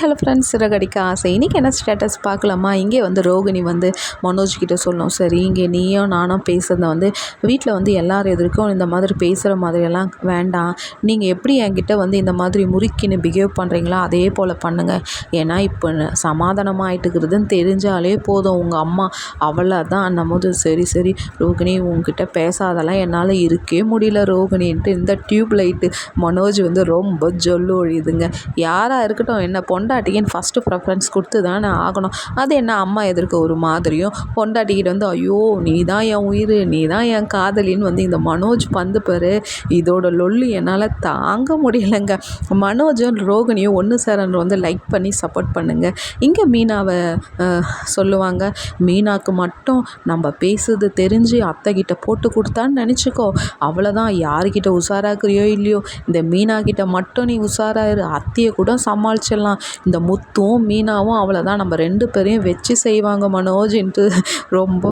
Hello friends Siragadikka ஆசை. இன்றைக்கி என்ன ஸ்டேட்டஸ் பார்க்கலாமா? இங்கே வந்து ரோகிணி வந்து மனோஜ் கிட்டே சொல்லணும். சரி இங்கே நீயும் நானும் பேசுகிறத வந்து வீட்டில் வந்து எல்லார் எதிர்க்கும் இந்த மாதிரி பேசுகிற மாதிரியெல்லாம் வேண்டாம். நீங்கள் எப்படி என்கிட்ட வந்து இந்த மாதிரி முறுக்கின்னு பிஹேவ் பண்ணுறீங்களோ அதே போல் பண்ணுங்கள் ஏன்னா இப்போ சமாதானமாக ஆயிட்டுக்கிறதுன்னு தெரிஞ்சாலே போதும். உங்கள் அம்மா அவளை தான் போது சரி சரி ரோகிணி உங்ககிட்ட பேசாதெல்லாம் என்னால் இருக்கே முடியல ரோகிணின்ட்டு இந்த டியூப் லைட்டு மனோஜ் வந்து ரொம்ப ஜொல்லு ஒழியுதுங்க. யாராக இருக்கட்டும் என்ன பொண்ணு பொண்டாட்டிக்குன்னு ஃபஸ்ட்டு ப்ரெஃபரன்ஸ் கொடுத்து தானே ஆகணும். அது என்ன அம்மா எதிர்க்க ஒரு மாதிரியும் பொண்டாட்டிக்கிட்ட வந்து ஐயோ நீ தான் என் உயிர் நீ தான் என் காதலின்னு வந்து இந்த மனோஜ் பந்து பாரு. இதோட லொல்லு என்னால் தாங்க முடியலைங்க. மனோஜும் ரோகிணியும் ஒன்று சேரன் வந்து லைக் பண்ணி சப்போர்ட் பண்ணுங்கள் இங்கே மீனாவை சொல்லுவாங்க மீனாவுக்கு மட்டும் நம்ம பேசுறது தெரிஞ்சு அத்தைக்கிட்ட போட்டு கொடுத்தான்னு நினச்சிக்கோ. அவ்வளோதான் யாருக்கிட்ட உஷாராக்குறியோ இல்லையோ. இந்த மீனாக்கிட்ட மட்டும் நீ உஷாராயிரு. அத்தையை கூட சமாளிச்சிடலாம். இந்த முத்தும் மீனாவும் அவ்வளோதான் நம்ம ரெண்டு பேரையும் வச்சு செய்வாங்க மனோஜின்ட்டு ரொம்ப